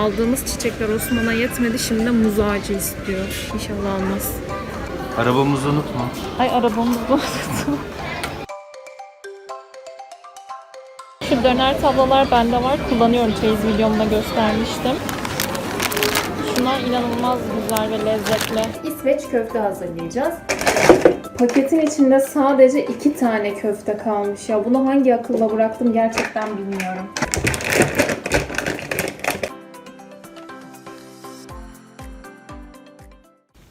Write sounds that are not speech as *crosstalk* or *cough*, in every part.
Aldığımız çiçekler Osman'a yetmedi. Şimdi de muz ağacı istiyor. İnşallah almaz. Arabamızı unutma. Ay arabamız bozuldu. Şu döner tablolar bende var. Kullanıyorum. Çeyiz videomda göstermiştim. Şunlar inanılmaz güzel ve lezzetli. İsveç köfte hazırlayacağız. Paketin içinde sadece iki tane köfte kalmış ya. Bunu hangi akılla bıraktım gerçekten bilmiyorum.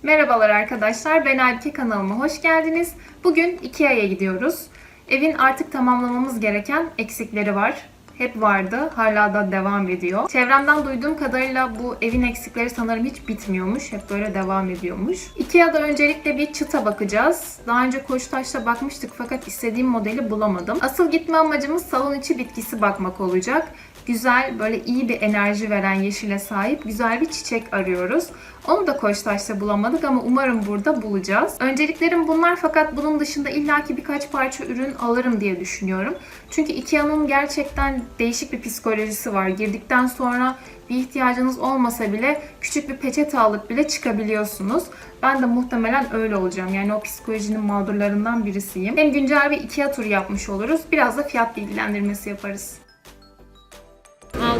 Merhabalar arkadaşlar, ben Aybike kanalıma hoş geldiniz. Bugün Ikea'ya gidiyoruz. Evin artık tamamlamamız gereken eksikleri var. Hep vardı, hala da devam ediyor. Çevremden duyduğum kadarıyla bu evin eksikleri sanırım hiç bitmiyormuş. Hep böyle devam ediyormuş. Ikea'da öncelikle bir çıta bakacağız. Daha önce Koçtaş'ta bakmıştık fakat istediğim modeli bulamadım. Asıl gitme amacımız salon içi bitkisi bakmak olacak güzel, böyle iyi bir enerji veren yeşile sahip güzel bir çiçek arıyoruz. Onu da Koçtaş'ta bulamadık ama umarım burada bulacağız. Önceliklerim bunlar fakat bunun dışında illaki birkaç parça ürün alırım diye düşünüyorum. Çünkü Ikea'nın gerçekten değişik bir psikolojisi var. Girdikten sonra bir ihtiyacınız olmasa bile küçük bir peçete alıp bile çıkabiliyorsunuz. Ben de muhtemelen öyle olacağım. Yani o psikolojinin mağdurlarından birisiyim. Hem güncel bir Ikea turu yapmış oluruz. Biraz da fiyat bilgilendirmesi yaparız.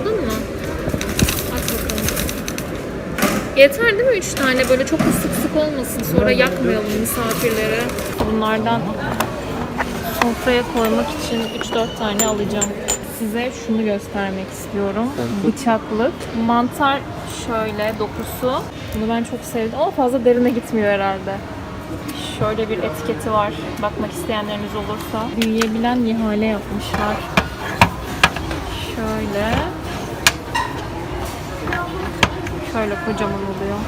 Aldın mı? Aç bakalım. Yeter değil mi 3 tane? Böyle çok da sık sık olmasın. Sonra yakmayalım misafirlere. Bunlardan sofraya koymak için 3-4 tane alacağım. Size şunu göstermek istiyorum. Bıçaklık. Mantar şöyle dokusu. Bunu ben çok sevdim ama fazla derine gitmiyor herhalde. Şöyle bir etiketi var. Bakmak isteyenleriniz olursa. Büyüyebilen ihale yapmışlar. Şöyle. Şöyle kocaman oluyor.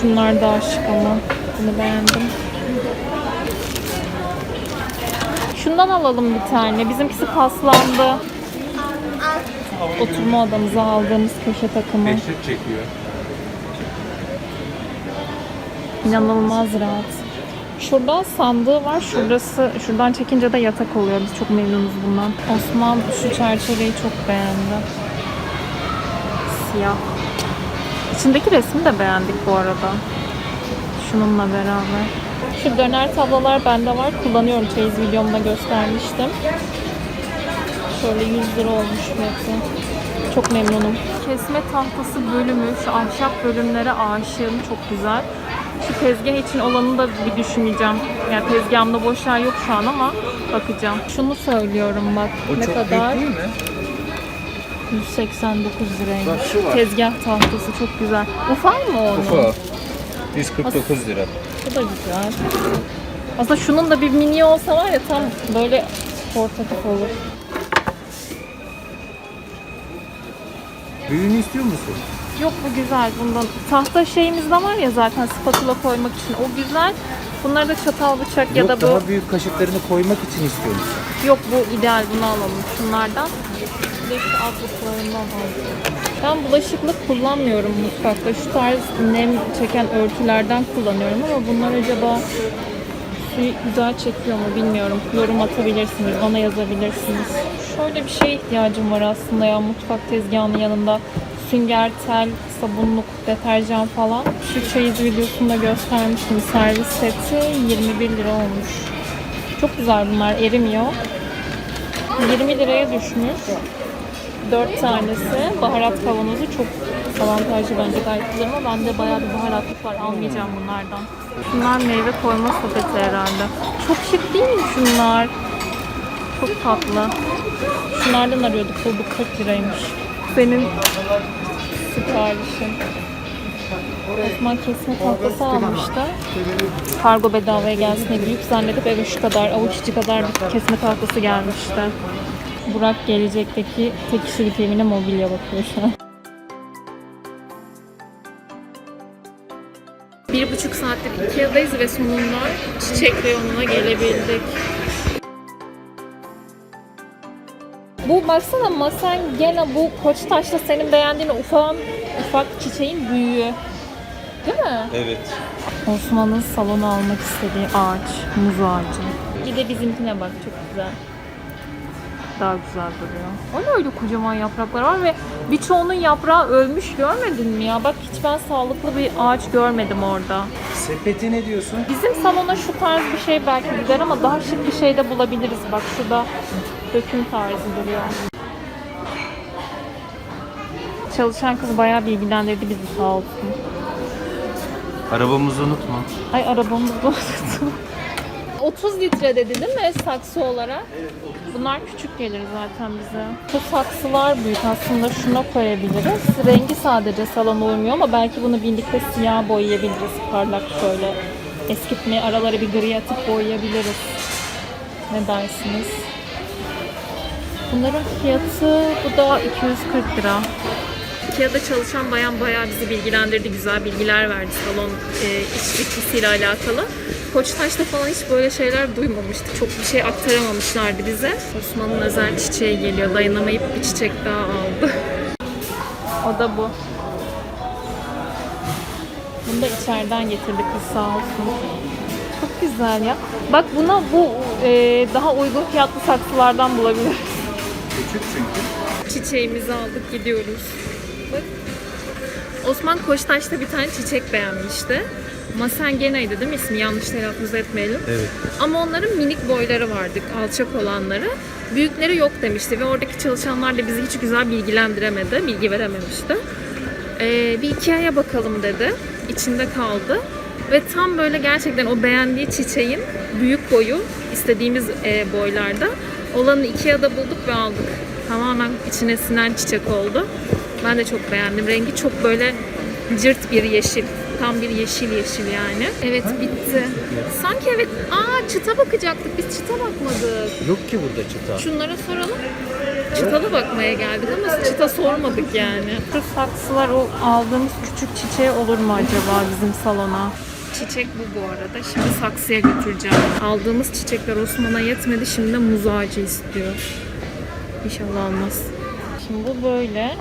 Şunlar daha şık ama. Bunu beğendim. Şundan alalım bir tane. Bizimkisi paslandı. Oturma odamıza aldığımız köşe takımı. Çekiyor. İnanılmaz rahat. Şurada sandığı var. Şurası, şuradan çekince de yatak oluyor. Biz çok memnunuz bundan. Osman şu çerçeveyi çok beğendi. Siyah. İçindeki resmi de beğendik bu arada. Şununla beraber. Şu döner tablolar bende var. Kullanıyorum. Çeyiz videomda göstermiştim. Şöyle 100 lira olmuş fiyatı. Çok memnunum. Kesme tahtası bölümü, şu ahşap bölümlere aşığım. Çok güzel. Şu tezgah için olanı da bir düşüneceğim. Yani tezgahımda boş yer yok şu an ama bakacağım. Şunu söylüyorum bak. O ne çok kadar? büyük değil mi? 189 liraymış. Bak şu var. Tezgah tahtası çok güzel. Ufak mı onun? Ufa. 149 lira. Bu da güzel. Aslında şunun da bir mini olsa var ya tam böyle portatif olur. Büyüğünü istiyor musun? Yok bu güzel bundan. Tahta şeyimiz de var ya zaten spatula koymak için. O güzel. Bunlar da çatal bıçak ya Yok da bu. daha büyük kaşıklarını koymak için istiyor musun? Yok bu ideal bunu alalım şunlardan. Şu altlıklarından alacağım. Ben bulaşıklık kullanmıyorum mutfakta. Şu tarz nem çeken örtülerden kullanıyorum ama bunlar acaba suyu güzel çekiyor mu bilmiyorum. Yorum atabilirsiniz, bana yazabilirsiniz. Şöyle bir şeye ihtiyacım var aslında ya mutfak tezgahının yanında. Sünger, tel, sabunluk, deterjan falan. Şu çeyiz videosunda göstermiştim. Servis seti 21 lira olmuş. Çok güzel bunlar erimiyor. 20 liraya düşmüş. 4 tanesi. Baharat kavanozu çok avantajlı bence gayet güzel ama bende bayağı bir baharatlık var. Almayacağım bunlardan. Bunlar meyve koyma sepeti herhalde. Çok şık değil mi şunlar? Çok tatlı. Şunlardan arıyorduk. Bulduk 40 liraymış. Senin siparişin. Osman kesme tahtası almıştı. Kargo bedavaya gelsin diye büyük zannedip eve şu kadar, avuç içi kadar bir kesme tahtası gelmişti. Burak gelecekteki tek kişilik evine mobilya bakıyor şu an. Bir buçuk saattir Ikea'dayız ve sonunda çiçek reyonuna gelebildik. Bu baksana masan gene bu Koçtaş'ta senin beğendiğin ufak ufak çiçeğin büyüğü. Değil mi? Evet. Osman'ın salona almak istediği ağaç, muz ağacı. Bir de bizimkine bak çok güzel. Daha güzel duruyor. O ne öyle kocaman yapraklar var ve birçoğunun yaprağı ölmüş görmedin mi ya? Bak hiç ben sağlıklı bir ağaç görmedim orada. Sepeti ne diyorsun? Bizim salona şu tarz bir şey belki gider ama daha şık bir şey de bulabiliriz. Bak şurada döküm tarzı duruyor. Çalışan kız bayağı bilgilendirdi bizi sağ olsun. Arabamızı unutma. Ay arabamız bozuldu. *laughs* 30 litre dedi değil mi saksı olarak? Bunlar küçük gelir zaten bize. Bu saksılar büyük aslında şuna koyabiliriz. Rengi sadece salona uymuyor ama belki bunu birlikte siyah boyayabiliriz. Parlak şöyle eskitmeye aralara bir gri atıp boyayabiliriz. Ne dersiniz? Bunların fiyatı bu da 240 lira. Ikea'da çalışan bayan bayağı bizi bilgilendirdi, güzel bilgiler verdi salon e, bilgisiyle alakalı. Koçtaş'ta falan hiç böyle şeyler duymamıştık. Çok bir şey aktaramamışlardı bize. Osman'ın özel çiçeği geliyor. Dayanamayıp bir çiçek daha aldı. *laughs* o da bu. Bunu da içeriden getirdi kız sağ olsun. Çok güzel ya. Bak buna bu e, daha uygun fiyatlı saksılardan bulabiliriz. Küçük çünkü. Çiçeğimizi aldık gidiyoruz. Bak. Osman Koçtaş'ta bir tane çiçek beğenmişti. Masengena'ydı değil mi ismi? Yanlış telaffuz etmeyelim. Evet. Ama onların minik boyları vardı, alçak olanları. Büyükleri yok demişti ve oradaki çalışanlar da bizi hiç güzel bilgilendiremedi, bilgi verememişti. Ee, bir Ikea'ya bakalım dedi. İçinde kaldı. Ve tam böyle gerçekten o beğendiği çiçeğin büyük boyu, istediğimiz e, boylarda olanı Ikea'da bulduk ve aldık. Tamamen içine sinen çiçek oldu. Ben de çok beğendim. Rengi çok böyle cırt bir yeşil. Tam bir yeşil yeşil yani. Evet bitti. Sanki evet. Aa çıta bakacaktık. Biz çıta bakmadık. Yok ki burada çıta. Şunlara soralım. Çıtalı bakmaya geldik ama çıta sormadık yani. Şu saksılar o aldığımız küçük çiçeği olur mu acaba bizim salona? Çiçek bu bu arada. Şimdi saksıya götüreceğim. Aldığımız çiçekler Osman'a yetmedi. Şimdi de muz ağacı istiyor. İnşallah almaz. Şimdi bu böyle.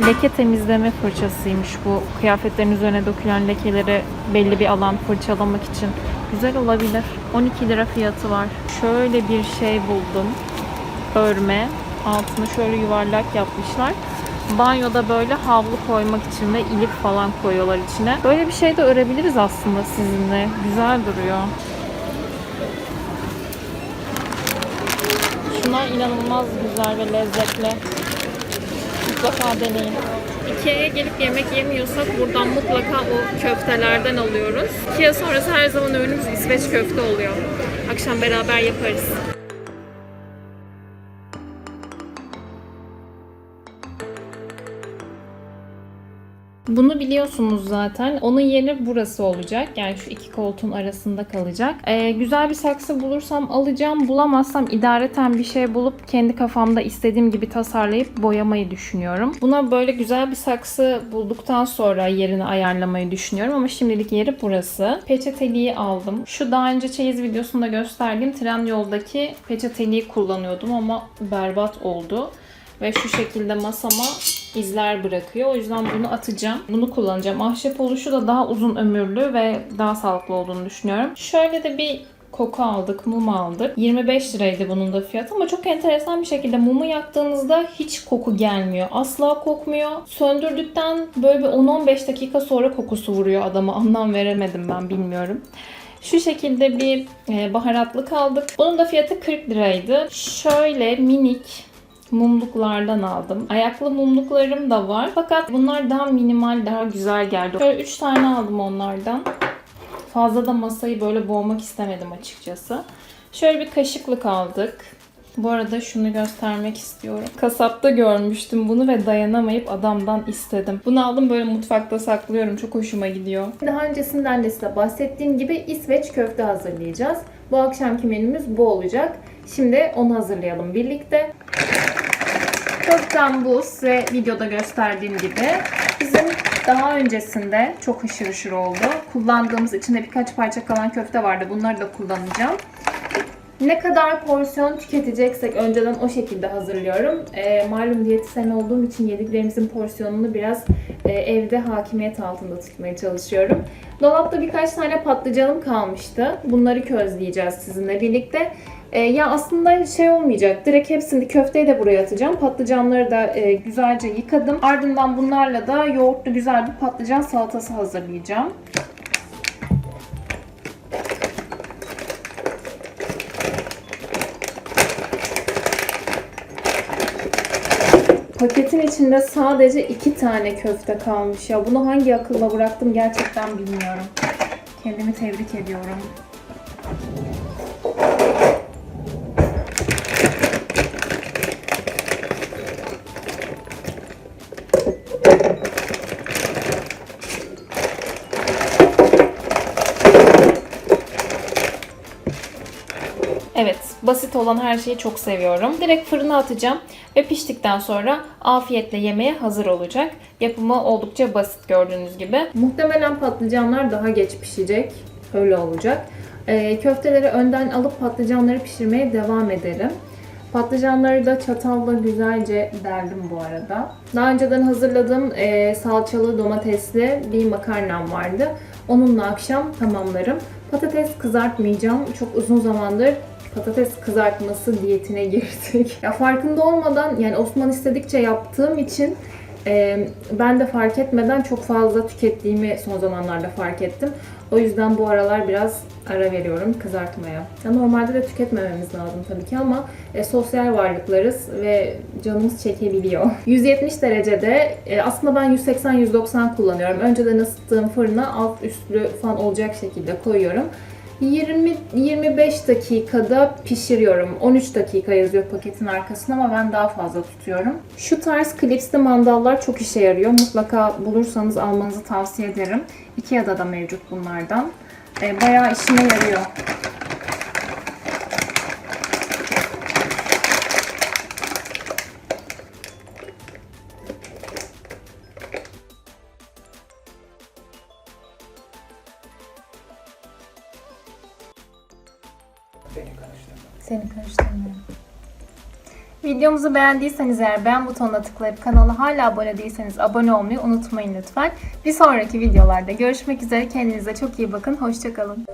Leke temizleme fırçasıymış bu. Kıyafetlerin üzerine dökülen lekeleri belli bir alan fırçalamak için. Güzel olabilir. 12 lira fiyatı var. Şöyle bir şey buldum. Örme. Altını şöyle yuvarlak yapmışlar. Banyoda böyle havlu koymak için ve ilik falan koyuyorlar içine. Böyle bir şey de örebiliriz aslında sizinle. Güzel duruyor. Şunlar inanılmaz güzel ve lezzetli. Mutlaka deneyin. Ikea'ya gelip yemek yemiyorsak buradan mutlaka o köftelerden alıyoruz. Ikea sonrası her zaman öğünümüz İsveç köfte oluyor. Akşam beraber yaparız. Bunu biliyorsunuz zaten. Onun yeri burası olacak. Yani şu iki koltuğun arasında kalacak. Ee, güzel bir saksı bulursam alacağım. Bulamazsam idareten bir şey bulup kendi kafamda istediğim gibi tasarlayıp boyamayı düşünüyorum. Buna böyle güzel bir saksı bulduktan sonra yerini ayarlamayı düşünüyorum. Ama şimdilik yeri burası. Peçeteliği aldım. Şu daha önce çeyiz videosunda gösterdiğim Trendyol'daki peçeteliği kullanıyordum ama berbat oldu. Ve şu şekilde masama izler bırakıyor. O yüzden bunu atacağım. Bunu kullanacağım. Ahşap oluşu da daha uzun ömürlü ve daha sağlıklı olduğunu düşünüyorum. Şöyle de bir koku aldık, mum aldık. 25 liraydı bunun da fiyatı ama çok enteresan bir şekilde mumu yaktığınızda hiç koku gelmiyor. Asla kokmuyor. Söndürdükten böyle bir 10-15 dakika sonra kokusu vuruyor adamı. Anlam veremedim ben bilmiyorum. Şu şekilde bir e, baharatlık aldık. Bunun da fiyatı 40 liraydı. Şöyle minik mumluklardan aldım. Ayaklı mumluklarım da var. Fakat bunlar daha minimal, daha güzel geldi. Şöyle 3 tane aldım onlardan. Fazla da masayı böyle boğmak istemedim açıkçası. Şöyle bir kaşıklık aldık. Bu arada şunu göstermek istiyorum. Kasapta görmüştüm bunu ve dayanamayıp adamdan istedim. Bunu aldım böyle mutfakta saklıyorum. Çok hoşuma gidiyor. Daha öncesinden de size bahsettiğim gibi İsveç köfte hazırlayacağız. Bu akşamki menümüz bu olacak. Şimdi onu hazırlayalım birlikte. Köftem bu size videoda gösterdiğim gibi. Bizim daha öncesinde çok hışır hışır oldu. Kullandığımız içinde birkaç parça kalan köfte vardı. Bunları da kullanacağım. Ne kadar porsiyon tüketeceksek önceden o şekilde hazırlıyorum. E, malum diyetisyen olduğum için yediklerimizin porsiyonunu biraz e, evde hakimiyet altında tutmaya çalışıyorum. Dolapta birkaç tane patlıcanım kalmıştı. Bunları közleyeceğiz sizinle birlikte. E, ya aslında şey olmayacak. Direkt hepsini köfteyi de buraya atacağım. Patlıcanları da e, güzelce yıkadım. Ardından bunlarla da yoğurtlu güzel bir patlıcan salatası hazırlayacağım. Paketin içinde sadece iki tane köfte kalmış ya. Bunu hangi akılla bıraktım gerçekten bilmiyorum. Kendimi tebrik ediyorum. Evet, basit olan her şeyi çok seviyorum. Direkt fırına atacağım ve piştikten sonra afiyetle yemeye hazır olacak. Yapımı oldukça basit gördüğünüz gibi. Muhtemelen patlıcanlar daha geç pişecek. Öyle olacak. Ee, köfteleri önden alıp patlıcanları pişirmeye devam edelim. Patlıcanları da çatalla güzelce derdim bu arada. Daha önceden hazırladığım e, salçalı domatesli bir makarnam vardı. Onunla akşam tamamlarım. Patates kızartmayacağım. Çok uzun zamandır patates kızartması diyetine girdik. *laughs* Ya farkında olmadan yani Osman istedikçe yaptığım için e, ben de fark etmeden çok fazla tükettiğimi son zamanlarda fark ettim. O yüzden bu aralar biraz ara veriyorum kızartmaya. Ya normalde de tüketmememiz lazım tabii ki ama e, sosyal varlıklarız ve canımız çekebiliyor. *laughs* 170 derecede e, aslında ben 180-190 kullanıyorum. Önceden ısıttığım fırına alt üstlü fan olacak şekilde koyuyorum. 20-25 dakikada pişiriyorum. 13 dakika yazıyor paketin arkasında ama ben daha fazla tutuyorum. Şu tarz klipsli mandallar çok işe yarıyor. Mutlaka bulursanız almanızı tavsiye ederim. Ikea'da da mevcut bunlardan. E, bayağı işine yarıyor. Seni karıştırmıyorum. Videomuzu beğendiyseniz eğer beğen butonuna tıklayıp kanala hala abone değilseniz abone olmayı unutmayın lütfen. Bir sonraki videolarda görüşmek üzere. Kendinize çok iyi bakın. Hoşçakalın.